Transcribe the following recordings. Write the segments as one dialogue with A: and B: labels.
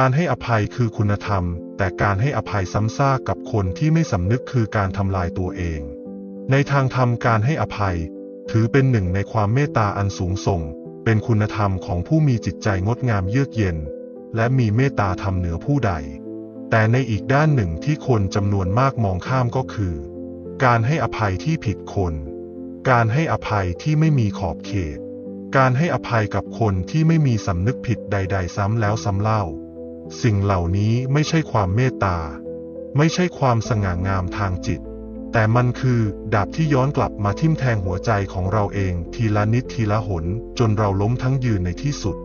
A: การให้อภัยคือคุณธรรม แต่การให้อภัยซ้ำซากกับคนที่ไม่สำนึกคือการทำลายตัวเอง ในทางธรรมการให้อภัย ถือเป็นหนึ่งในความเมตตาอันสูงส่ง เป็นคุณธรรมของผู้มีจิตใจงดงามเยือกเย็น และมีเมตตาธรรมเหนือผู้ใด แต่ในอีกด้านหนึ่งที่คนจำนวนมากมองข้ามก็คือ การให้อภัยที่ผิดคน การให้อภัยที่ไม่มีขอบเขต การให้อภัยกับคนที่ไม่มีสำนึกผิดใด ๆ ซ้ำแล้วซ้ำเล่า สิ่งเหล่านี้ไม่ใช่ความเมตตา ไม่ใช่ความสง่างามทางจิต แต่มันคือดาบที่ย้อนกลับมาทิ่มแทงหัวใจของเราเองทีละนิดทีละหน จนเราล้มทั้งยืนในที่สุด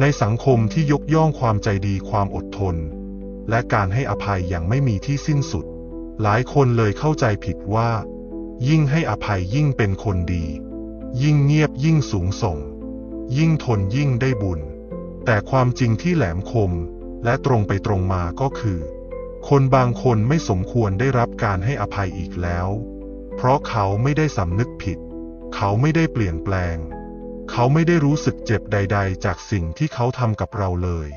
A: ในสังคมที่ยกย่องความใจดีความอดทน และการให้อภัยอย่างไม่มีที่สิ้นสุด หลายคนเลยเข้าใจผิดว่า ยิ่งให้อภัยยิ่งเป็นคนดี ยิ่งเงียบยิ่งสูงส่ง ยิ่งทนยิ่งได้บุญ แต่ความจริงที่แหลมคม และตรงไปตรงมาก็คือ คนบางคนไม่สมควรได้รับการให้อภัยอีกแล้ว เพราะเขาไม่ได้สำนึกผิด เขาไม่ได้เปลี่ยนแปลง เขาไม่ได้รู้สึกเจ็บใด ๆ จากสิ่งที่เขาทำกับเราเลย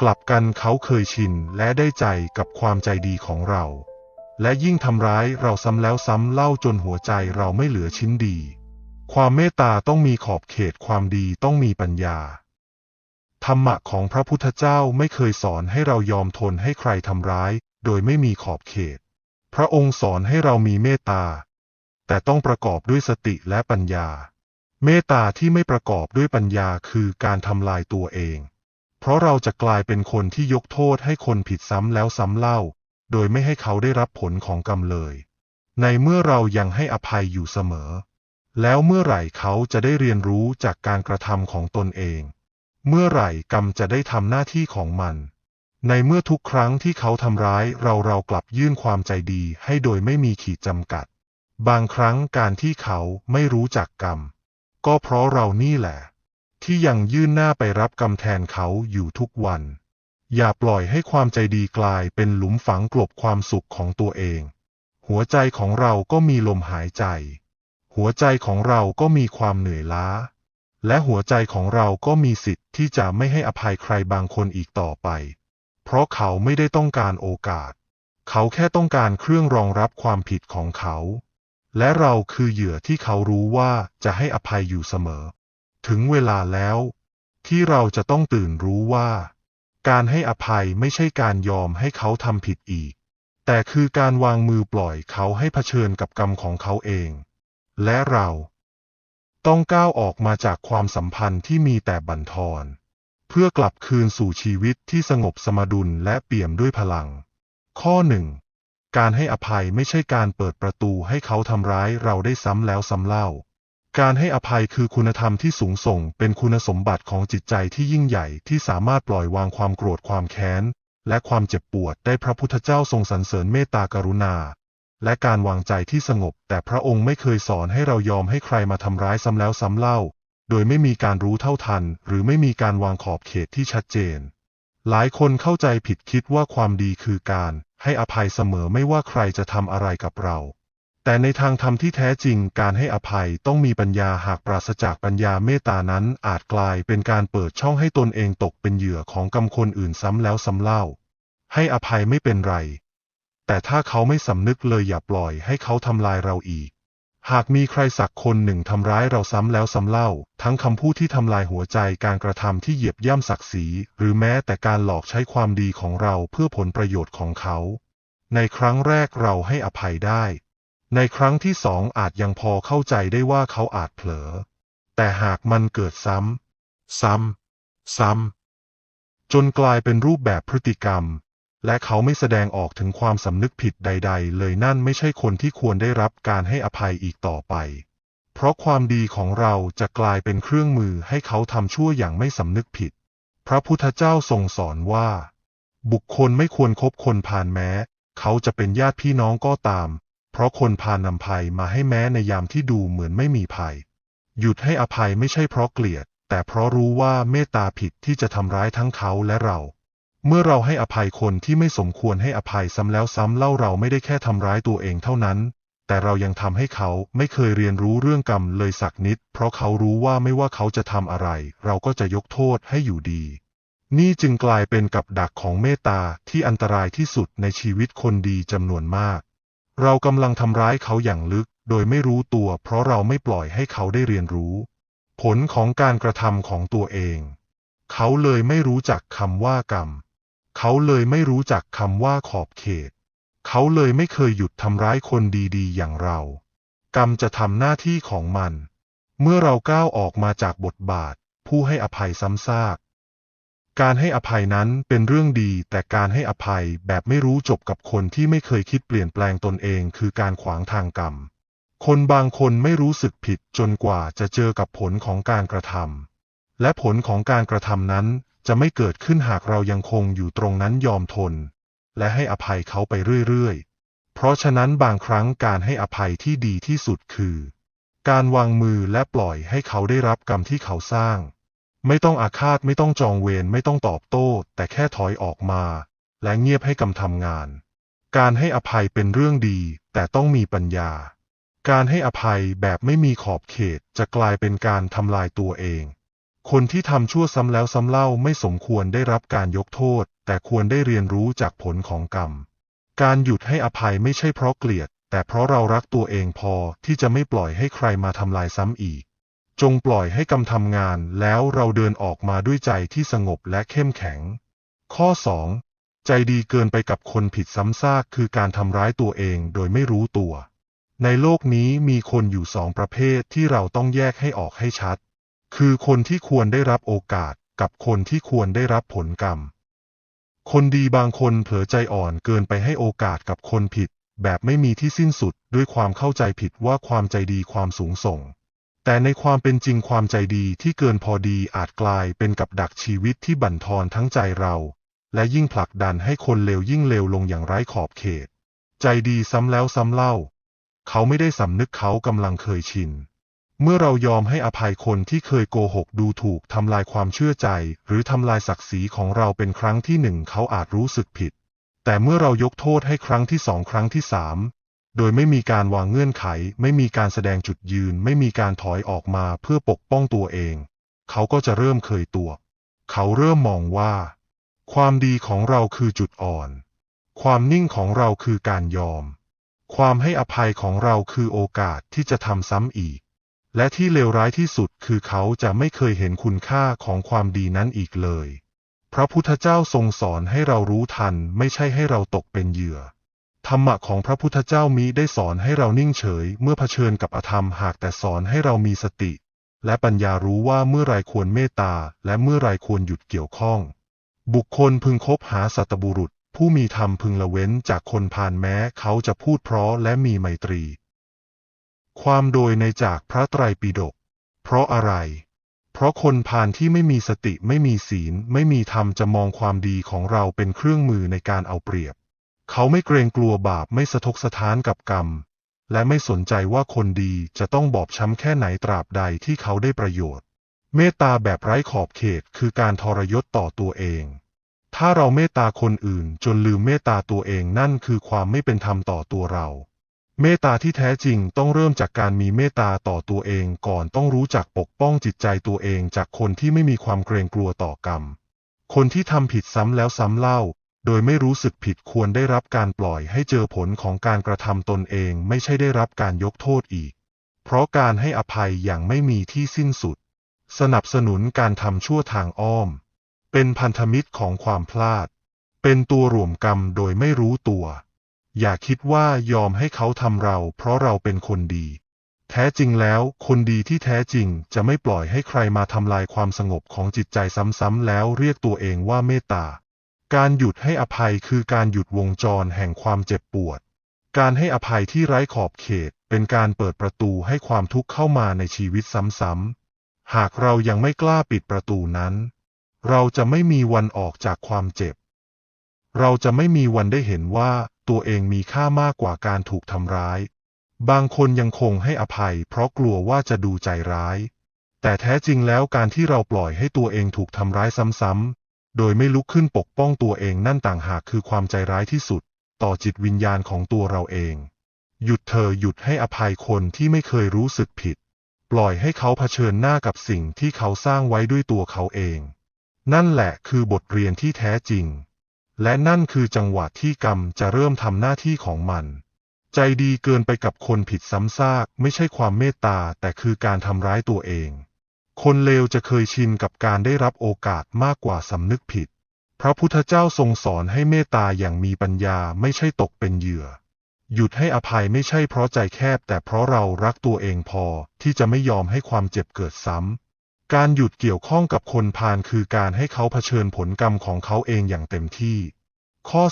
A: กลับกันเขาเคยชินและได้ใจกับความใจดีของเรา และยิ่งทำร้ายเราซ้ำแล้วซ้ำเล่าจนหัวใจเราไม่เหลือชิ้นดี ความเมตตาต้องมีขอบเขตความดีต้องมีปัญญา ธรรมะของพระพุทธเจ้าไม่เคยสอนให้เรายอมทนให้ใครทำร้าย โดยไม่มีขอบเขต พระองค์สอนให้เรามีเมตตา แต่ต้องประกอบด้วยสติและปัญญา เมตตาที่ไม่ประกอบด้วยปัญญาคือการทำลายตัวเอง เพราะเราจะกลายเป็นคนที่ยกโทษให้คนผิดซ้ำแล้วซ้ำเล่า โดยไม่ให้เขาได้รับผลของกรรมเลย ในเมื่อเรายังให้อภัยอยู่เสมอ แล้วเมื่อไหร่เขาจะได้เรียนรู้จากการกระทำของตนเอง เมื่อไหร่กรรมจะได้ทำหน้าที่ของมัน ในเมื่อทุกครั้งที่เขาทำร้ายเราเรากลับยื่นความใจดีให้โดยไม่มีขีดจำกัด บางครั้งการที่เขาไม่รู้จักกรรม ก็เพราะเรานี่แหละ ที่ยังยื่นหน้าไปรับกรรมแทนเขาอยู่ทุกวัน อย่าปล่อยให้ความใจดีกลายเป็นหลุมฝังกลบความสุขของตัวเอง หัวใจของเราก็มีลมหายใจ หัวใจของเราก็มีความเหนื่อยล้า และหัวใจของเราก็มีสิทธิ์ที่จะไม่ให้อภัยใครบางคนอีกต่อไป เพราะเขาไม่ได้ต้องการโอกาส เขาแค่ต้องการเครื่องรองรับความผิดของเขา และเราคือเหยื่อที่เขารู้ว่าจะให้อภัยอยู่เสมอ ถึงเวลาแล้ว ที่เราจะต้องตื่นรู้ว่า การให้อภัยไม่ใช่การยอมให้เขาทำผิดอีก แต่คือการวางมือปล่อยเขาให้เผชิญกับกรรมของเขาเอง และเรา ต้องก้าวออกมาจากความสัมพันธ์ที่มีแต่บั่นทอน เพื่อกลับคืนสู่ชีวิตที่สงบสมดุลและเปี่ยมด้วยพลัง ข้อหนึ่งการให้อภัยไม่ใช่การเปิดประตูให้เขาทำร้ายเราได้ซ้ำแล้วซ้ำเล่า การให้อภัยคือคุณธรรมที่สูงส่ง เป็นคุณสมบัติของจิตใจที่ยิ่งใหญ่ที่สามารถปล่อยวางความโกรธความแค้น และความเจ็บปวดได้พระพุทธเจ้าทรงสรรเสริญเมตตากรุณา และการวางใจที่สงบ แต่พระองค์ไม่เคยสอนให้เรายอมให้ใครมาทำร้ายซ้ำแล้วซ้ำเล่า โดยไม่มีการรู้เท่าทัน หรือไม่มีการวางขอบเขตที่ชัดเจน หลายคนเข้าใจผิดคิดว่าความดีคือการ ให้อภัยเสมอไม่ว่าใครจะทำอะไรกับเรา แต่ในทางธรรมที่แท้จริง การให้อภัยต้องมีปัญญาหากปราศจากปัญญาเมตตานั้น อาจกลายเป็นการเปิดช่องให้ตนเองตกเป็นเหยื่อของกรรมคนอื่นซ้ำแล้วซ้ำเล่า ให้อภัยไม่เป็นไร แต่ถ้าเขาไม่สำนึกเลยอย่าปล่อยให้เขาทำลายเราอีก หากมีใครสักคนหนึ่งทำร้ายเราซ้ำแล้วซ้ำเล่า ทั้งคำพูดที่ทำลายหัวใจการกระทำที่เหยียบย่ำศักดิ์ศรีหรือแม้แต่การหลอกใช้ความดีของเราเพื่อผลประโยชน์ของเขา ในครั้งแรกเราให้อภัยได้ ในครั้งที่สองอาจยังพอเข้าใจได้ว่าเขาอาจเผลอ แต่หากมันเกิดซ้ำซ้ำซ้ำจนกลายเป็นรูปแบบพฤติกรรม และเขาไม่แสดงออกถึงความสำนึกผิดใด ๆ เลยนั่นไม่ใช่คนที่ควรได้รับการให้อภัยอีกต่อไป เพราะความดีของเราจะกลายเป็นเครื่องมือให้เขาทำชั่วอย่างไม่สำนึกผิด พระพุทธเจ้าทรงสอนว่า บุคคลไม่ควรคบคนพาลแม้ เขาจะเป็นญาติพี่น้องก็ตาม เพราะคนพาลนำภัยมาให้แม้ในยามที่ดูเหมือนไม่มีภัย หยุดให้อภัยไม่ใช่เพราะเกลียด แต่เพราะรู้ว่าเมตตาผิดที่จะทำร้ายทั้งเขาและเรา เมื่อเราให้อภัยคนที่ไม่สมควรให้อภัยซ้ำแล้วซ้ำเล่าเราไม่ได้แค่ทำร้ายตัวเองเท่านั้น แต่เรายังทำให้เขาไม่เคยเรียนรู้เรื่องกรรมเลยสักนิด เพราะเขารู้ว่าไม่ว่าเขาจะทำอะไร เราก็จะยกโทษให้อยู่ดี นี่จึงกลายเป็นกับดักของเมตตาที่อันตรายที่สุดในชีวิตคนดีจำนวนมาก เรากำลังทำร้ายเขาอย่างลึก โดยไม่รู้ตัว เพราะเราไม่ปล่อยให้เขาได้เรียนรู้ ผลของการกระทำของตัวเอง เขาเลยไม่รู้จักคำว่ากรรม เขาเลยไม่รู้จักคำว่าขอบเขต เขาเลยไม่เคยหยุดทำร้ายคนดีๆ อย่างเรา กรรมจะทำหน้าที่ของมัน เมื่อเราก้าวออกมาจากบทบาท ผู้ให้อภัยซ้ำซาก การให้อภัยนั้นเป็นเรื่องดี แต่การให้อภัยแบบไม่รู้จบกับคนที่ไม่เคยคิดเปลี่ยนแปลงตนเองคือการขวางทางกรรม คนบางคนไม่รู้สึกผิดจนกว่าจะเจอกับผลของการกระทำและผลของการกระทำนั้น จะไม่เกิดขึ้นหากเรายังคงอยู่ตรงนั้นยอมทน และให้อภัยเขาไปเรื่อยๆ เพราะฉะนั้นบางครั้งการให้อภัยที่ดีที่สุดคือ การวางมือและปล่อยให้เขาได้รับกรรมที่เขาสร้าง ไม่ต้องอาฆาตไม่ต้องจองเวรไม่ต้องตอบโต้ แต่แค่ถอยออกมา และเงียบให้กรรมทำงาน การให้อภัยเป็นเรื่องดี แต่ต้องมีปัญญา การให้อภัยแบบไม่มีขอบเขตจะกลายเป็นการทำลายตัวเอง คนที่ทำชั่วซ้ำแล้วซ้ำเล่าไม่สมควรได้รับการยกโทษ แต่ควรได้เรียนรู้จากผลของกรรม การหยุดให้อภัยไม่ใช่เพราะเกลียด แต่เพราะเรารักตัวเองพอที่จะไม่ปล่อยให้ใครมาทำลายซ้ำอีก จงปล่อยให้กรรมทำงานแล้วเราเดินออกมาด้วยใจที่สงบและเข้มแข็ง ข้อ 2. ใจดีเกินไปกับคนผิดซ้ำซากคือการทำร้ายตัวเองโดยไม่รู้ตัว ในโลกนี้มีคนอยู่สองประเภทที่เราต้องแยกให้ออกให้ชัด คือคนที่ควรได้รับโอกาสกับคนที่ควรได้รับผลกรรม คนดีบางคนเผลอใจอ่อนเกินไปให้โอกาสกับคนผิด แบบไม่มีที่สิ้นสุดด้วยความเข้าใจผิดว่าความใจดีความสูงส่ง แต่ในความเป็นจริงความใจดีที่เกินพอดีอาจกลายเป็นกับดักชีวิตที่บั่นทอนทั้งใจเรา และยิ่งผลักดันให้คนเลวยิ่งเลวลงอย่างไร้ขอบเขต ใจดีซ้ำแล้วซ้ำเล่า เขาไม่ได้สำนึกเขากำลังเคยชิน เมื่อเรายอมให้อภัยคนที่เคยโกหกดูถูกทำลายความเชื่อใจ หรือทำลายศักดิ์ศรีของเราเป็นครั้งที่หนึ่งเขาอาจรู้สึกผิด แต่เมื่อเรายกโทษให้ครั้งที่สองครั้งที่สามโดยไม่มีการวางเงื่อนไข ไม่มีการแสดงจุดยืน ไม่มีการถอยออกมาเพื่อปกป้องตัวเอง เขาก็จะเริ่มเคยตัว เขาเริ่มมองว่า ความดีของเราคือจุดอ่อน ความนิ่งของเราคือการยอม ความให้อภัยของเราคือโอกาสที่จะทำซ้ำอีก และที่เลวร้ายที่สุดคือเขาจะไม่เคยเห็นคุณค่าของความดีนั้นอีกเลย พระพุทธเจ้าทรงสอนให้เรารู้ทันไม่ใช่ให้เราตกเป็นเหยื่อ ธรรมะของพระพุทธเจ้ามิได้สอนให้เรานิ่งเฉย เมื่อเผชิญกับอธรรมหากแต่สอนให้เรามีสติ และปัญญารู้ว่าเมื่อไรควรเมตตา และเมื่อไรควรหยุดเกี่ยวข้อง บุคคลพึงคบหาสัตบุรุษ ผู้มีธรรมพึงละเว้นจากคนพาลแม้เขาจะพูดเพราะและมีไมตรี ความโดยในจากพระไตรปิฎก เพราะอะไร เพราะคนพาลที่ไม่มีสติไม่มีศีล ไม่มีธรรมจะมองความดีของเราเป็นเครื่องมือในการเอาเปรียบ เขาไม่เกรงกลัวบาปไม่สะทกสะท้านกับกรรม และไม่สนใจว่าคนดีจะต้องบอบช้ำแค่ไหนตราบใดที่เขาได้ประโยชน์ เมตตาแบบไร้ขอบเขตคือการทรยศต่อตัวเองถ้าเราเมตตาคนอื่นจนลืมเมตตาตัวเองนั่นคือความไม่เป็นธรรมต่อตัวเรา เมตตาที่แท้จริงต้องเริ่มจากการมีเมตตาต่อตัวเองก่อนต้องรู้จักปกป้องจิตใจตัวเองจากคนที่ไม่มีความเกรงกลัวต่อกรรม คนที่ทำผิดซ้ำแล้วซ้ำเล่า โดยไม่รู้สึกผิดควรได้รับการปล่อยให้เจอผลของการกระทำตนเองไม่ใช่ได้รับการยกโทษอีก เพราะการให้อภัยอย่างไม่มีที่สิ้นสุด สนับสนุนการทำชั่วทางอ้อม เป็นพันธมิตรของความพลาด เป็นตัวรวมกรรมโดยไม่รู้ตัว อย่าคิดว่ายอมให้เขาทำเราเพราะเราเป็นคนดี แท้จริงแล้ว คนดีที่แท้จริงจะไม่ปล่อยให้ใครมาทำลายความสงบของจิตใจซ้ำๆแล้วเรียกตัวเองว่าเมตตา การหยุดให้อภัยคือการหยุดวงจรแห่งความเจ็บปวด การให้อภัยที่ไร้ขอบเขตเป็นการเปิดประตูให้ความทุกข์เข้ามาในชีวิตซ้ำๆ หากเรายังไม่กล้าปิดประตูนั้น เราจะไม่มีวันออกจากความเจ็บ เราจะไม่มีวันได้เห็นว่าตัวเองมีค่ามากกว่าการถูกทำร้าย บางคนยังคงให้อภัยเพราะกลัวว่าจะดูใจร้าย แต่แท้จริงแล้วการที่เราปล่อยให้ตัวเองถูกทำร้ายซ้ำๆ โดยไม่ลุกขึ้นปกป้องตัวเองนั่นต่างหากคือความใจร้ายที่สุด ต่อจิตวิญญาณของตัวเราเอง หยุดเธอหยุดให้อภัยคนที่ไม่เคยรู้สึกผิด ปล่อยให้เขาเผชิญหน้ากับสิ่งที่เขาสร้างไว้ด้วยตัวเขาเอง นั่นแหละคือบทเรียนที่แท้จริง และนั่นคือจังหวะที่กรรมจะเริ่มทำหน้าที่ของมัน ใจดีเกินไปกับคนผิดซ้ำซาก ไม่ใช่ความเมตตา แต่คือการทำร้ายตัวเอง คนเลวจะเคยชินกับการได้รับโอกาสมากกว่าสำนึกผิด พระพุทธเจ้าทรงสอนให้เมตตาอย่างมีปัญญาไม่ใช่ตกเป็นเหยื่อ หยุดให้อภัยไม่ใช่เพราะใจแคบ แต่เพราะเรารักตัวเองพอที่จะไม่ยอมให้ความเจ็บเกิดซ้ำ การหยุดเกี่ยวข้องกับคนพาลคือการให้เขาเผชิญผลกรรมของเขาเองอย่างเต็มที่ ข้อ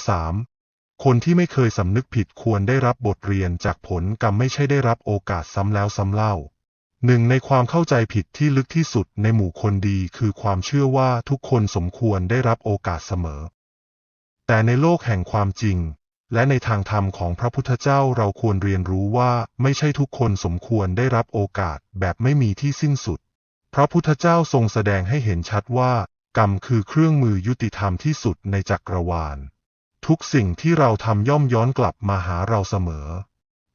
A: 3. คนที่ไม่เคยสำนึกผิดควรได้รับบทเรียนจากผลกรรมไม่ใช่ได้รับโอกาสซ้ำแล้วซ้ำเล่าหนึ่งในความเข้าใจผิดที่ลึกที่สุดในหมู่คนดีคือความเชื่อว่าทุกคนสมควรได้รับโอกาสเสมอ แต่ในโลกแห่งความจริง และในทางธรรมของพระพุทธเจ้าเราควรเรียนรู้ว่าไม่ใช่ทุกคนสมควรได้รับโอกาสแบบไม่มีที่สิ้นสุด พระพุทธเจ้าทรงแสดงให้เห็นชัดว่า กรรมคือเครื่องมือยุติธรรมที่สุดในจักรวาล ทุกสิ่งที่เราทำย่อมย้อนกลับมาหาเราเสมอ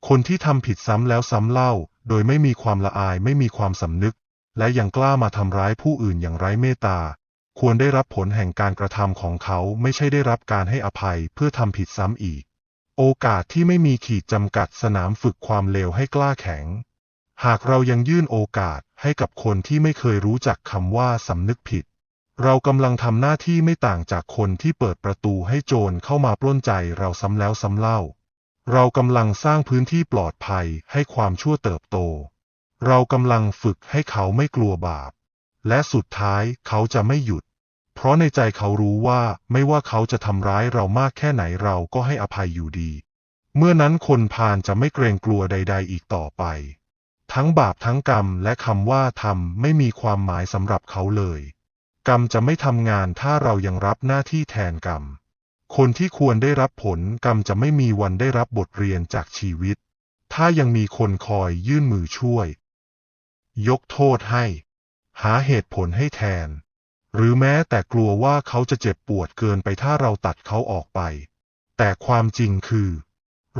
A: คนที่ทำผิดซ้ำแล้วซ้ำเล่า โดยไม่มีความละอายไม่มีความสำนึก และยังกล้ามาทำร้ายผู้อื่นอย่างไร้เมตตา ควรได้รับผลแห่งการกระทำของเขาไม่ใช่ได้รับการให้อภัยเพื่อทำผิดซ้ำอีก โอกาสที่ไม่มีขีดจำกัดสนามฝึกความเลวให้กล้าแข็ง หากเรายังยื่นโอกาสให้กับคนที่ไม่เคยรู้จักคำว่าสำนึกผิด เรากำลังทำหน้าที่ไม่ต่างจากคนที่เปิดประตูให้โจรเข้ามาปล้นใจเราซ้ำแล้วซ้ำเล่า เรากำลังสร้างพื้นที่ปลอดภัยให้ความชั่วเติบโต เรากำลังฝึกให้เขาไม่กลัวบาป และสุดท้ายเขาจะไม่หยุด เพราะในใจเขารู้ว่าไม่ว่าเขาจะทำร้ายเรามากแค่ไหนเราก็ให้อภัยอยู่ดี เมื่อนั้นคนพาลจะไม่เกรงกลัวใด ๆ อีกต่อไป ทั้งบาปทั้งกรรมและคำว่าทำไม่มีความหมายสำหรับเขาเลย กรรมจะไม่ทำงานถ้าเรายังรับหน้าที่แทนกรรม คนที่ควรได้รับผลกรรมจะไม่มีวันได้รับบทเรียนจากชีวิต ถ้ายังมีคนคอยยื่นมือช่วย ยกโทษให้ หาเหตุผลให้แทน หรือแม้แต่กลัวว่าเขาจะเจ็บปวดเกินไปถ้าเราตัดเขาออกไป แต่ความจริงคือ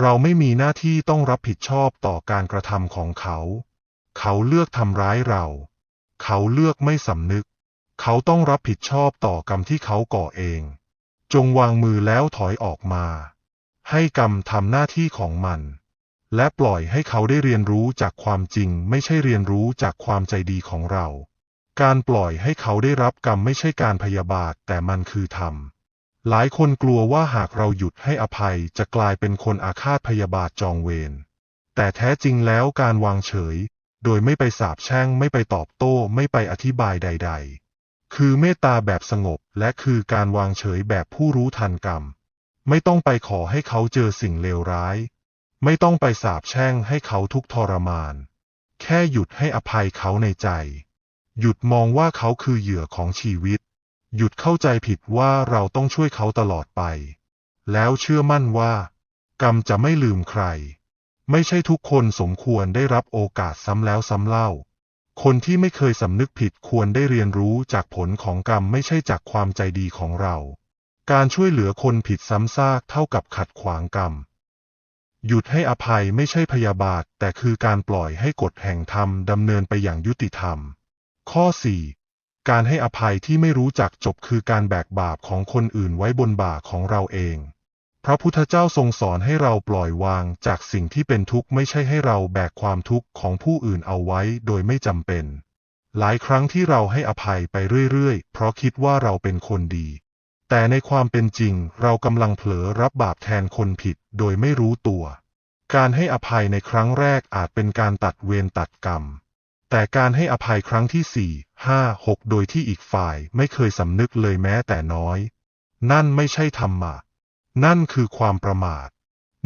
A: เราไม่มีหน้าที่ต้องรับผิดชอบต่อการกระทำของเขา เขาเลือกทำร้ายเรา เขาเลือกไม่สำนึก เขาต้องรับผิดชอบต่อกรรมที่เขาก่อเอง จงวางมือแล้วถอยออกมา ให้กรรมทำหน้าที่ของมัน และปล่อยให้เขาได้เรียนรู้จากความจริง ไม่ใช่เรียนรู้จากความใจดีของเรา การปล่อยให้เขาได้รับกรรมไม่ใช่การพยาบาทแต่มันคือธรรม หลายคนกลัวว่าหากเราหยุดให้อภัยจะกลายเป็นคนอาฆาตพยาบาทจองเวร แต่แท้จริงแล้วการวางเฉย โดยไม่ไปสาบแช่งไม่ไปตอบโต้ไม่ไปอธิบายใด ๆ คือเมตตาแบบสงบและคือการวางเฉยแบบผู้รู้ทันกรรม ไม่ต้องไปขอให้เขาเจอสิ่งเลวร้าย ไม่ต้องไปสาบแช่งให้เขาทุกทรมาน แค่หยุดให้อภัยเขาในใจ หยุดมองว่าเขาคือเหยื่อของชีวิต หยุดเข้าใจผิดว่าเราต้องช่วยเขาตลอดไป แล้วเชื่อมั่นว่า กรรมจะไม่ลืมใคร ไม่ใช่ทุกคนสมควรได้รับโอกาสซ้ำแล้วซ้ำเล่า คนที่ไม่เคยสำนึกผิดควรได้เรียนรู้จากผลของกรรมไม่ใช่จากความใจดีของเรา การช่วยเหลือคนผิดซ้ำซากเท่ากับขัดขวางกรรม หยุดให้อภัยไม่ใช่พยาบาท แต่คือการปล่อยให้กฎแห่งธรรมดำเนินไปอย่างยุติธรรม ข้อ 4. การให้อภัยที่ไม่รู้จักจบคือการแบกบาปของคนอื่นไว้บนบ่าของเราเอง พระพุทธเจ้าทรงสอนให้เราปล่อยวางจากสิ่งที่เป็นทุกข์ไม่ใช่ให้เราแบกความทุกข์ของผู้อื่นเอาไว้โดยไม่จำเป็น หลายครั้งที่เราให้อภัยไปเรื่อยๆ เพราะคิดว่าเราเป็นคนดี แต่ในความเป็นจริงเรากำลังเผลอรับบาปแทนคนผิดโดยไม่รู้ตัว การให้อภัยในครั้งแรกอาจเป็นการตัดเวรตัดกรรม แต่การให้อภัยครั้งที่สี่ห้าหกโดยที่อีกฝ่ายไม่เคยสำนึกเลยแม้แต่น้อย นั่นไม่ใช่ธรรมะ นั่นคือความประมาท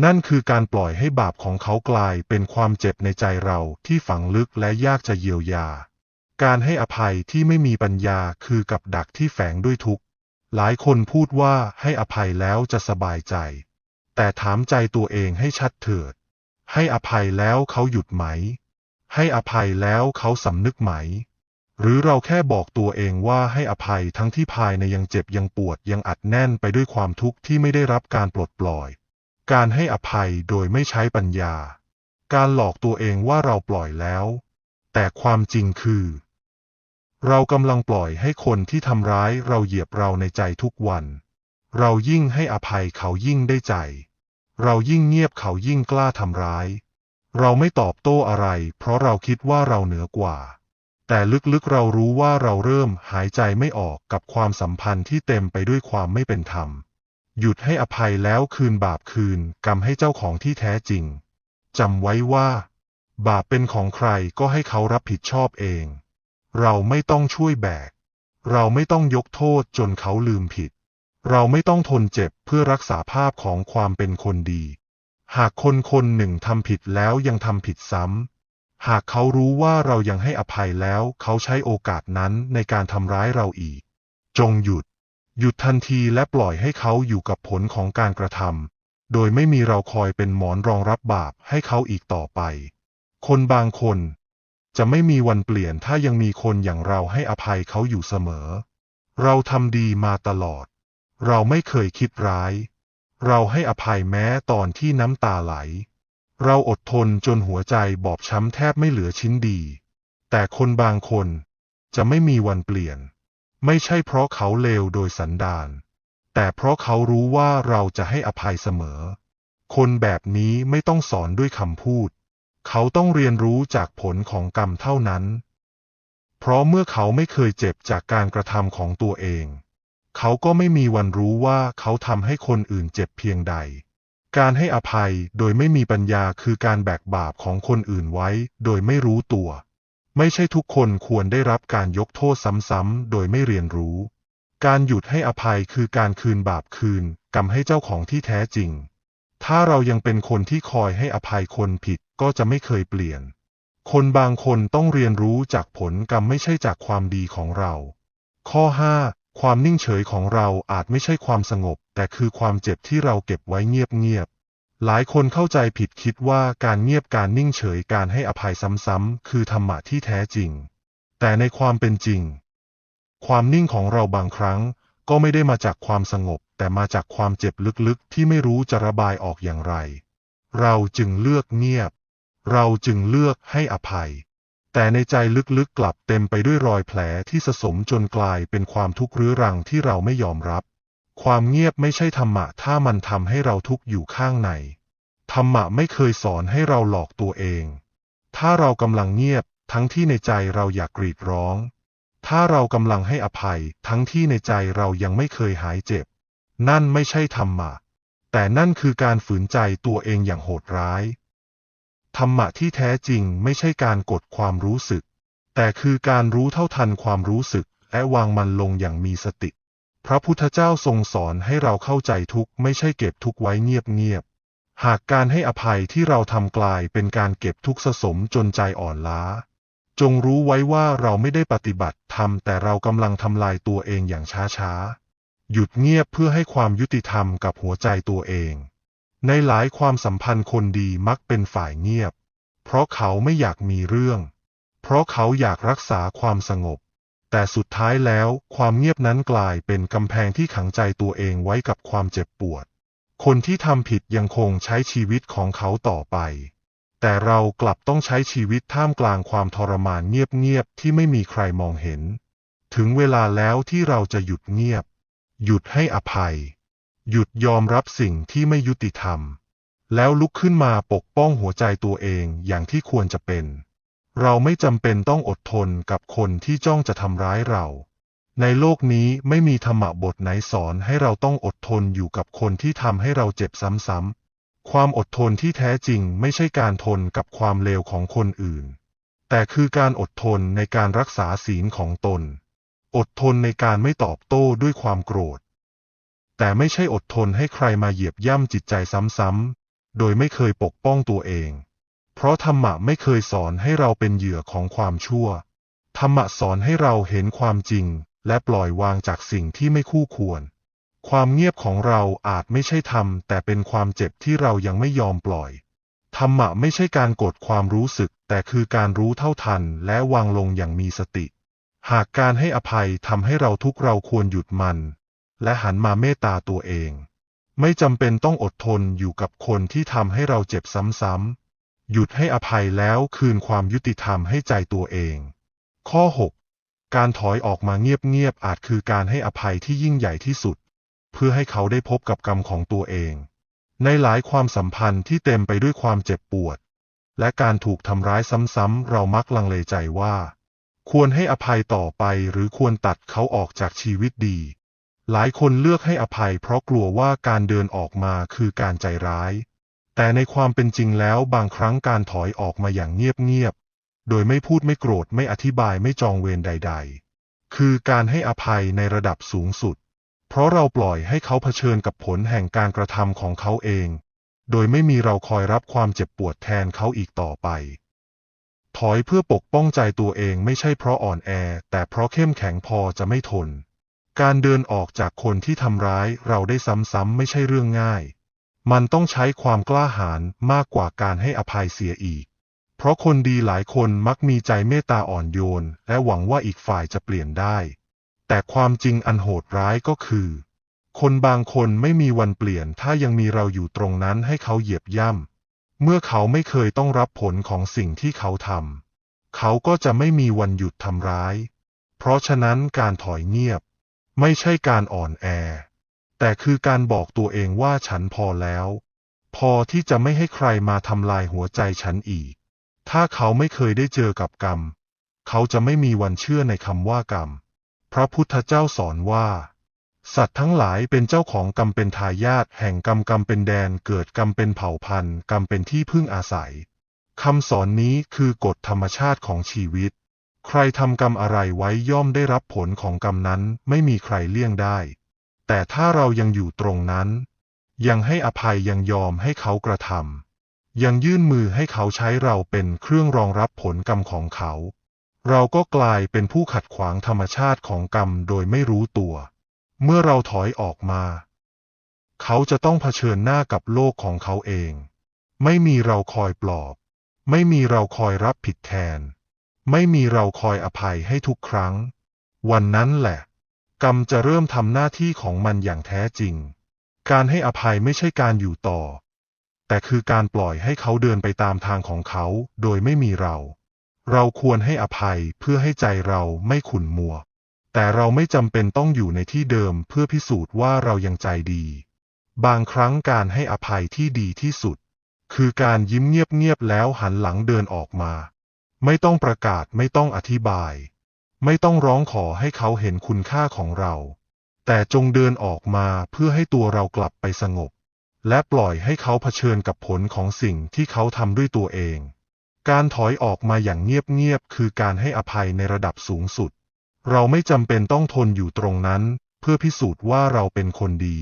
A: นั่นคือการปล่อยให้บาปของเขากลายเป็นความเจ็บในใจเราที่ฝังลึกและยากจะเยียวยา การให้อภัยที่ไม่มีปัญญาคือกับดักที่แฝงด้วยทุกข์ หลายคนพูดว่าให้อภัยแล้วจะสบายใจ แต่ถามใจตัวเองให้ชัดเถิด ให้อภัยแล้วเขาหยุดไหม ให้อภัยแล้วเขาสำนึกไหม หรือเราแค่บอกตัวเองว่าให้อภัยทั้งที่ภายในยังเจ็บยังปวดยังอัดแน่นไปด้วยความทุกข์ที่ไม่ได้รับการปลดปล่อย การให้อภัยโดยไม่ใช้ปัญญา การหลอกตัวเองว่าเราปล่อยแล้ว แต่ความจริงคือ เรากำลังปล่อยให้คนที่ทำร้ายเราเหยียบเราในใจทุกวัน เรายิ่งให้อภัยเขายิ่งได้ใจ เรายิ่งเงียบเขายิ่งกล้าทำร้าย เราไม่ตอบโต้อะไร เพราะเราคิดว่าเราเหนือกว่า แต่ลึกๆเรารู้ว่าเราเริ่มหายใจไม่ออกกับความสัมพันธ์ที่เต็มไปด้วยความไม่เป็นธรรม หยุดให้อภัยแล้วคืนบาปคืนกรรมให้เจ้าของที่แท้จริงจำไว้ว่า บาปเป็นของใครก็ให้เขารับผิดชอบเอง เราไม่ต้องช่วยแบก เราไม่ต้องยกโทษจนเขาลืมผิด เราไม่ต้องทนเจ็บเพื่อรักษาภาพของความเป็นคนดี หากคนคนหนึ่งทำผิดแล้วยังทำผิดซ้ำ หากเขารู้ว่าเรายังให้อภัยแล้ว เขาใช้โอกาสนั้นในการทำร้ายเราอีก จงหยุด หยุดทันทีและปล่อยให้เขาอยู่กับผลของการกระทำโดยไม่มีเราคอยเป็นหมอนรองรับบาปให้เขาอีกต่อไป คนบางคน จะไม่มีวันเปลี่ยนถ้ายังมีคนอย่างเราให้อภัยเขาอยู่เสมอ เราทำดีมาตลอด เราไม่เคยคิดร้าย เราให้อภัยแม้ตอนที่น้ำตาไหล เราอดทนจนหัวใจบอบช้ำแทบไม่เหลือชิ้นดี แต่คนบางคนจะไม่มีวันเปลี่ยน ไม่ใช่เพราะเขาเลวโดยสันดาน แต่เพราะเขารู้ว่าเราจะให้อภัยเสมอ คนแบบนี้ไม่ต้องสอนด้วยคำพูด เขาต้องเรียนรู้จากผลของกรรมเท่านั้น เพราะเมื่อเขาไม่เคยเจ็บจากการกระทำของตัวเอง เขาก็ไม่มีวันรู้ว่าเขาทำให้คนอื่นเจ็บเพียงใด การให้อภัยโดยไม่มีปัญญาคือการแบกบาปของคนอื่นไว้ โดยไม่รู้ตัว ไม่ใช่ทุกคนควรได้รับการยกโทษซ้ำๆ โดยไม่เรียนรู้ การหยุดให้อภัยคือการคืนบาปคืนกรรมให้เจ้าของที่แท้จริง ถ้าเรายังเป็นคนที่คอยให้อภัยคนผิดก็จะไม่เคยเปลี่ยน คนบางคนต้องเรียนรู้จากผลกรรมไม่ใช่จากความดีของเรา ข้อ 5 ความนิ่งเฉยของเราอาจไม่ใช่ความสงบ แต่คือความเจ็บที่เราเก็บไว้เงียบๆ หลายคนเข้าใจผิดคิดว่าการเงียบการนิ่งเฉยการให้อภัยซ้ำๆ คือธรรมะที่แท้จริง แต่ในความเป็นจริง ความนิ่งของเราบางครั้ง ก็ไม่ได้มาจากความสงบ แต่มาจากความเจ็บลึกๆ ที่ไม่รู้จะระบายออกอย่างไร เราจึงเลือกเงียบ เราจึงเลือกให้อภัย แต่ในใจลึกๆกลับเต็มไปด้วยรอยแผลที่สะสมจนกลายเป็นความทุกข์เรื้อรังที่เราไม่ยอมรับ ความเงียบไม่ใช่ธรรมะ ถ้ามันทำให้เราทุกข์อยู่ข้างใน ธรรมะไม่เคยสอนให้เราหลอกตัวเอง ถ้าเรากำลังเงียบ ทั้งที่ในใจเราอยากกรีดร้อง ถ้าเรากำลังให้อภัย ทั้งที่ในใจเรายังไม่เคยหายเจ็บ นั่นไม่ใช่ธรรมะ แต่นั่นคือการฝืนใจตัวเองอย่างโหดร้าย ธรรมะที่แท้จริงไม่ใช่การกดความรู้สึก แต่คือการรู้เท่าทันความรู้สึก และวางมันลงอย่างมีสติ พระพุทธเจ้าทรงสอนให้เราเข้าใจทุกข์ไม่ใช่เก็บทุกข์ไว้เงียบๆ หากการให้อภัยที่เราทำกลายเป็นการเก็บทุกข์สะสมจนใจอ่อนล้า จงรู้ไว้ว่าเราไม่ได้ปฏิบัติธรรมแต่เรากำลังทำลายตัวเองอย่างช้าๆ หยุดเงียบเพื่อให้ความยุติธรรมกับหัวใจตัวเอง ในหลายความสัมพันธ์คนดีมักเป็นฝ่ายเงียบ เพราะเขาไม่อยากมีเรื่อง เพราะเขาอยากรักษาความสงบ แต่สุดท้ายแล้วความเงียบนั้นกลายเป็นกำแพงที่ขังใจตัวเองไว้กับความเจ็บปวด คนที่ทำผิดยังคงใช้ชีวิตของเขาต่อไป แต่เรากลับต้องใช้ชีวิตท่ามกลางความทรมานเงียบๆที่ไม่มีใครมองเห็น ถึงเวลาแล้วที่เราจะหยุดเงียบ หยุดให้อภัย หยุดยอมรับสิ่งที่ไม่ยุติธรรม แล้วลุกขึ้นมาปกป้องหัวใจตัวเองอย่างที่ควรจะเป็น เราไม่จำเป็นต้องอดทนกับคนที่จ้องจะทำร้ายเรา ในโลกนี้ไม่มีธรรมะบทไหนสอนให้เราต้องอดทนอยู่กับคนที่ทำให้เราเจ็บซ้ำๆ ความอดทนที่แท้จริงไม่ใช่การทนกับความเลวของคนอื่น แต่คือการอดทนในการรักษาศีลของตน อดทนในการไม่ตอบโต้ด้วยความโกรธ แต่ไม่ใช่อดทนให้ใครมาเหยียบย่ำจิตใจซ้ำๆ โดยไม่เคยปกป้องตัวเอง เพราะธรรมะไม่เคยสอนให้เราเป็นเหยื่อของความชั่ว ธรรมะสอนให้เราเห็นความจริง และปล่อยวางจากสิ่งที่ไม่คู่ควร ความเงียบของเราอาจไม่ใช่ธรรม แต่เป็นความเจ็บที่เรายังไม่ยอมปล่อย ธรรมะไม่ใช่การกดความรู้สึก แต่คือการรู้เท่าทัน และวางลงอย่างมีสติ หากการให้อภัยทำให้เราทุกข์เราควรหยุดมัน และหันมาเมตตาตัวเอง ไม่จำเป็นต้องอดทนอยู่กับคนที่ทำให้เราเจ็บซ้ำๆ หยุดให้อภัยแล้วคืนความยุติธรรมให้ใจตัวเอง ข้อ 6 การถอยออกมาเงียบๆ อาจคือการให้อภัยที่ยิ่งใหญ่ที่สุด เพื่อให้เขาได้พบกับกรรมของตัวเอง ในหลายความสัมพันธ์ที่เต็มไปด้วยความเจ็บปวด และการถูกทำร้ายซ้ำๆ เรามักลังเลใจว่า ควรให้อภัยต่อไปหรือควรตัดเขาออกจากชีวิตดี หลายคนเลือกให้อภัยเพราะกลัวว่าการเดินออกมาคือการใจร้าย แต่ในความเป็นจริงแล้วบางครั้งการถอยออกมาอย่างเงียบๆ โดยไม่พูดไม่โกรธไม่อธิบายไม่จองเวรใด ๆ คือการให้อภัยในระดับสูงสุด เพราะเราปล่อยให้เขาเผชิญกับผลแห่งการกระทำของเขาเอง โดยไม่มีเราคอยรับความเจ็บปวดแทนเขาอีกต่อไป ถอยเพื่อปกป้องใจตัวเองไม่ใช่เพราะอ่อนแอ แต่เพราะเข้มแข็งพอจะไม่ทน การเดินออกจากคนที่ทำร้ายเราได้ซ้ำๆไม่ใช่เรื่องง่าย มันต้องใช้ความกล้าหาญมากกว่าการให้อภัยเสียอีก เพราะคนดีหลายคนมักมีใจเมตตาอ่อนโยน และหวังว่าอีกฝ่ายจะเปลี่ยนได้ แต่ความจริงอันโหดร้ายก็คือ คนบางคนไม่มีวันเปลี่ยนถ้ายังมีเราอยู่ตรงนั้นให้เขาเหยียบย่ำ เมื่อเขาไม่เคยต้องรับผลของสิ่งที่เขาทำ เขาก็จะไม่มีวันหยุดทำร้าย เพราะฉะนั้นการถอยเงียบ ไม่ใช่การอ่อนแอ แต่คือการบอกตัวเองว่าฉันพอแล้ว พอที่จะไม่ให้ใครมาทำลายหัวใจฉันอีก ถ้าเขาไม่เคยได้เจอกับกรรม เขาจะไม่มีวันเชื่อในคำว่ากรรม พระพุทธเจ้าสอนว่า สัตว์ทั้งหลายเป็นเจ้าของกรรมเป็นทายาทแห่งกรรมกรรมเป็นแดนเกิดกรรมเป็นเผ่าพันธุ์กรรมเป็นที่พึ่งอาศัยคำสอนนี้คือกฎธรรมชาติของชีวิต ใครทำกรรมอะไรไว้ย่อมได้รับผลของกรรมนั้นไม่มีใครเลี่ยงได้ แต่ถ้าเรายังอยู่ตรงนั้น ยังให้อภัยยังยอมให้เขากระทำยังยื่นมือให้เขาใช้เราเป็นเครื่องรองรับผลกรรมของเขา เราก็กลายเป็นผู้ขัดขวางธรรมชาติของกรรมโดยไม่รู้ตัว เมื่อเราถอยออกมา เขาจะต้องเผชิญหน้ากับโลกของเขาเอง ไม่มีเราคอยปลอบ ไม่มีเราคอยรับผิดแทน ไม่มีเราคอยอภัยให้ทุกครั้ง วันนั้นแหละ กรรมจะเริ่มทำหน้าที่ของมันอย่างแท้จริง การให้อภัยไม่ใช่การอยู่ต่อ แต่คือการปล่อยให้เขาเดินไปตามทางของเขา โดยไม่มีเรา เราควรให้อภัยเพื่อให้ใจเราไม่ขุ่นมัว แต่เราไม่จำเป็นต้องอยู่ในที่เดิมเพื่อพิสูจน์ว่าเรายังใจดี บางครั้งการให้อภัยที่ดีที่สุด คือการยิ้มเงียบๆแล้วหันหลังเดินออกมา ไม่ต้องประกาศไม่ต้องอธิบาย ไม่ต้องร้องขอให้เขาเห็นคุณค่าของเรา แต่จงเดินออกมาเพื่อให้ตัวเรากลับไปสงบ และปล่อยให้เขาเผชิญกับผลของสิ่งที่เขาทำด้วยตัวเอง การถอยออกมาอย่างเงียบๆคือการให้อภัยในระดับสูงสุด เราไม่จำเป็นต้องทนอยู่ตรงนั้น เพื่อพิสูจน์ว่าเราเป็นคนดี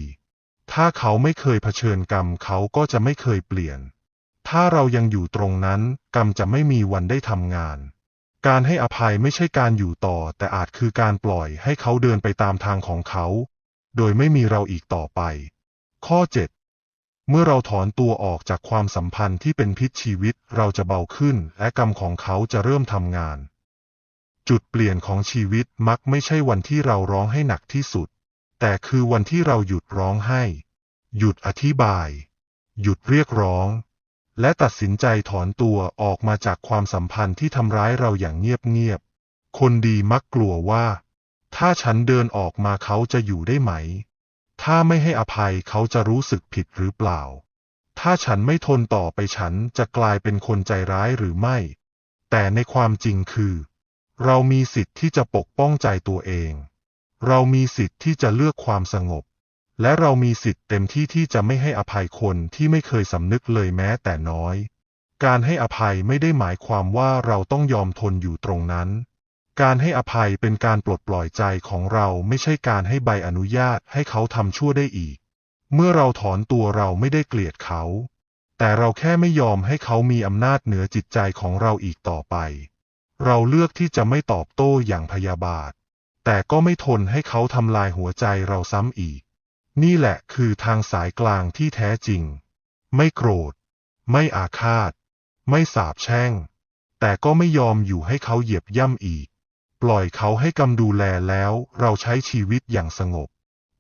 A: ถ้าเขาไม่เคยเผชิญกรรมเขาก็จะไม่เคยเปลี่ยน ถ้าเรายังอยู่ตรงนั้น กรรมจะไม่มีวันได้ทำงาน การให้อภัยไม่ใช่การอยู่ต่อ แต่อาจคือการปล่อยให้เขาเดินไปตามทางของเขา โดยไม่มีเราอีกต่อไป ข้อ 7 เมื่อเราถอนตัวออกจากความสัมพันธ์ที่เป็นพิษชีวิตเราจะเบาขึ้น และกรรมของเขาจะเริ่มทำงาน จุดเปลี่ยนของชีวิตมักไม่ใช่วันที่เราร้องให้หนักที่สุด แต่คือวันที่เราหยุดร้องให้ หยุดอธิบาย หยุดเรียกร้อง และตัดสินใจถอนตัวออกมาจากความสัมพันธ์ที่ทำร้ายเราอย่างเงียบๆ คนดีมักกลัวว่า ถ้าฉันเดินออกมาเขาจะอยู่ได้ไหม ถ้าไม่ให้อภัยเขาจะรู้สึกผิดหรือเปล่า ถ้าฉันไม่ทนต่อไปฉันจะกลายเป็นคนใจร้ายหรือไม่ แต่ในความจริงคือ เรามีสิทธิ์ที่จะปกป้องใจตัวเอง เรามีสิทธิ์ที่จะเลือกความสงบ และเรามีสิทธิ์เต็มที่ที่จะไม่ให้อภัยคนที่ไม่เคยสำนึกเลยแม้แต่น้อย การให้อภัยไม่ได้หมายความว่าเราต้องยอมทนอยู่ตรงนั้น การให้อภัยเป็นการปลดปล่อยใจของเราไม่ใช่การให้ใบอนุญาตให้เขาทำชั่วได้อีก เมื่อเราถอนตัวเราไม่ได้เกลียดเขา แต่เราแค่ไม่ยอมให้เขามีอำนาจเหนือจิตใจของเราอีกต่อไป เราเลือกที่จะไม่ตอบโต้อย่างพยาบาท แต่ก็ไม่ทนให้เขาทำลายหัวใจเราซ้ำอีก นี่แหละคือทางสายกลางที่แท้จริง ไม่โกรธ ไม่อาฆาต ไม่สาบแช่ง แต่ก็ไม่ยอมอยู่ให้เขาเหยียบย่ำอีก ปล่อยเขาให้กำดูแลแล้วเราใช้ชีวิตอย่างสงบ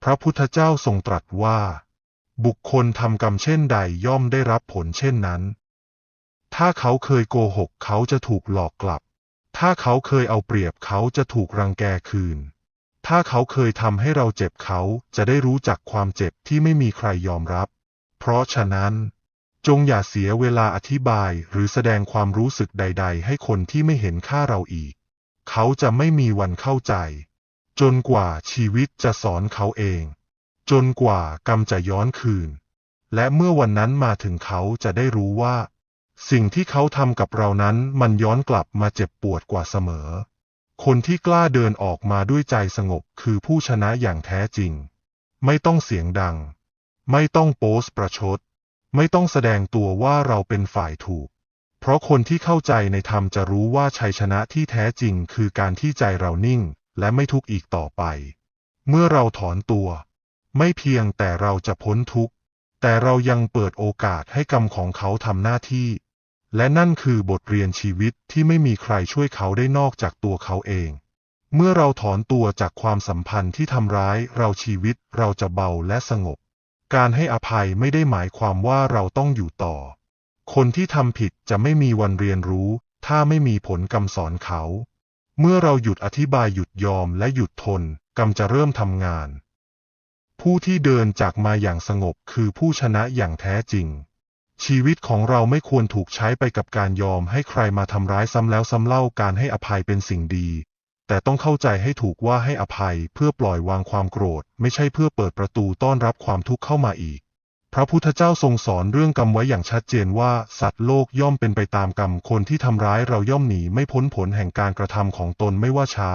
A: พระพุทธเจ้าทรงตรัสว่า บุคคลทำกรรมเช่นใดย่อมได้รับผลเช่นนั้น ถ้าเขาเคยโกหกเขาจะถูกหลอกกลับ ถ้าเขาเคยเอาเปรียบเขาจะถูกรังแกคืน ถ้าเขาเคยทำให้เราเจ็บเขาจะได้รู้จักความเจ็บที่ไม่มีใครยอมรับ เพราะฉะนั้น จงอย่าเสียเวลาอธิบายหรือแสดงความรู้สึกใด ๆ ให้คนที่ไม่เห็นค่าเราอีก เขาจะไม่มีวันเข้าใจ จนกว่าชีวิตจะสอนเขาเอง จนกว่ากรรมจะย้อนคืน และเมื่อวันนั้นมาถึงเขาจะได้รู้ว่า สิ่งที่เขาทำกับเรานั้นมันย้อนกลับมาเจ็บปวดกว่าเสมอ คนที่กล้าเดินออกมาด้วยใจสงบคือผู้ชนะอย่างแท้จริง ไม่ต้องเสียงดัง ไม่ต้องโพส์ประชด ไม่ต้องแสดงตัวว่าเราเป็นฝ่ายถูก เพราะคนที่เข้าใจในธรรมจะรู้ว่าชัยชนะที่แท้จริงคือการที่ใจเรานิ่ง และไม่ทุกข์อีกต่อไป เมื่อเราถอนตัว ไม่เพียงแต่เราจะพ้นทุกข์ แต่เรายังเปิดโอกาสให้กรรมของเขาทำหน้าที่ และนั่นคือบทเรียนชีวิตที่ไม่มีใครช่วยเขาได้นอกจากตัวเขาเอง เมื่อเราถอนตัวจากความสัมพันธ์ที่ทำร้ายเราชีวิตเราจะเบาและสงบ การให้อภัยไม่ได้หมายความว่าเราต้องอยู่ต่อ คนที่ทำผิดจะไม่มีวันเรียนรู้ ถ้าไม่มีผลกรรมสอนเขา เมื่อเราหยุดอธิบายหยุดยอมและหยุดทนกรรมจะเริ่มทำงาน ผู้ที่เดินจากมาอย่างสงบคือผู้ชนะอย่างแท้จริง ชีวิตของเราไม่ควรถูกใช้ไปกับการยอมให้ใครมาทำร้ายซ้ำแล้วซ้ำเล่าการให้อภัยเป็นสิ่งดี แต่ต้องเข้าใจให้ถูกว่าให้อภัยเพื่อปล่อยวางความโกรธ ไม่ใช่เพื่อเปิดประตูต้อนรับความทุกข์เข้ามาอีก พระพุทธเจ้าทรงสอนเรื่องกรรมไว้อย่างชัดเจนว่า สัตว์โลกย่อมเป็นไปตามกรรมคนที่ทำร้ายเราย่อมหนีไม่พ้นผลแห่งการกระทำของตนไม่ว่าช้า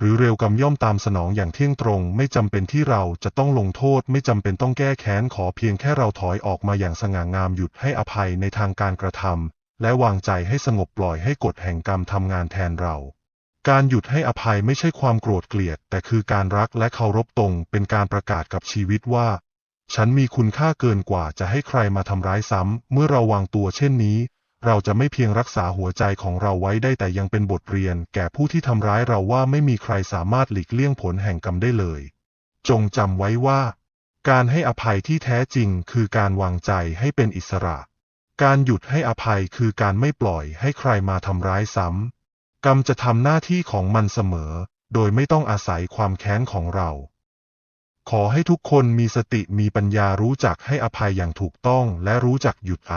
A: หรือเร็วกรรมย่อมตามสนองอย่างเที่ยงตรง ไม่จำเป็นที่เราจะต้องลงโทษ ไม่จำเป็นต้องแก้แค้นขอเพียงแค่เราถอยออกมาอย่างสง่างามหยุดให้อภัยในทางการกระทำและวางใจให้สงบปล่อยให้กฎแห่งกรรมทำงานแทนเรา การหยุดให้อภัยไม่ใช่ความโกรธเกลียด แต่คือการรักและเคารพตรงเป็นการประกาศกับชีวิตว่า ฉันมีคุณค่าเกินกว่าจะให้ใครมาทำร้ายซ้ำเมื่อเราวางตัวเช่นนี้ เราจะไม่เพียงรักษาหัวใจของเราไว้ได้แต่ยังเป็นบทเรียน แก่ผู้ที่ทำร้ายเราว่าไม่มีใครสามารถหลีกเลี่ยงผลแห่งกรรมได้เลย จงจำไว้ว่า การให้อภัยที่แท้จริงคือการวางใจให้เป็นอิสระ การหยุดให้อภัยคือการไม่ปล่อยให้ใครมาทำร้ายซ้ำ กรรมจะทำหน้าที่ของมันเสมอ โดยไม่ต้องอาศัยความแค้นของเรา ขอให้ทุกคนมีสติมีปัญญารู้จักให้อภัยอย่างถูกต้องและรู้จักหยุดไอ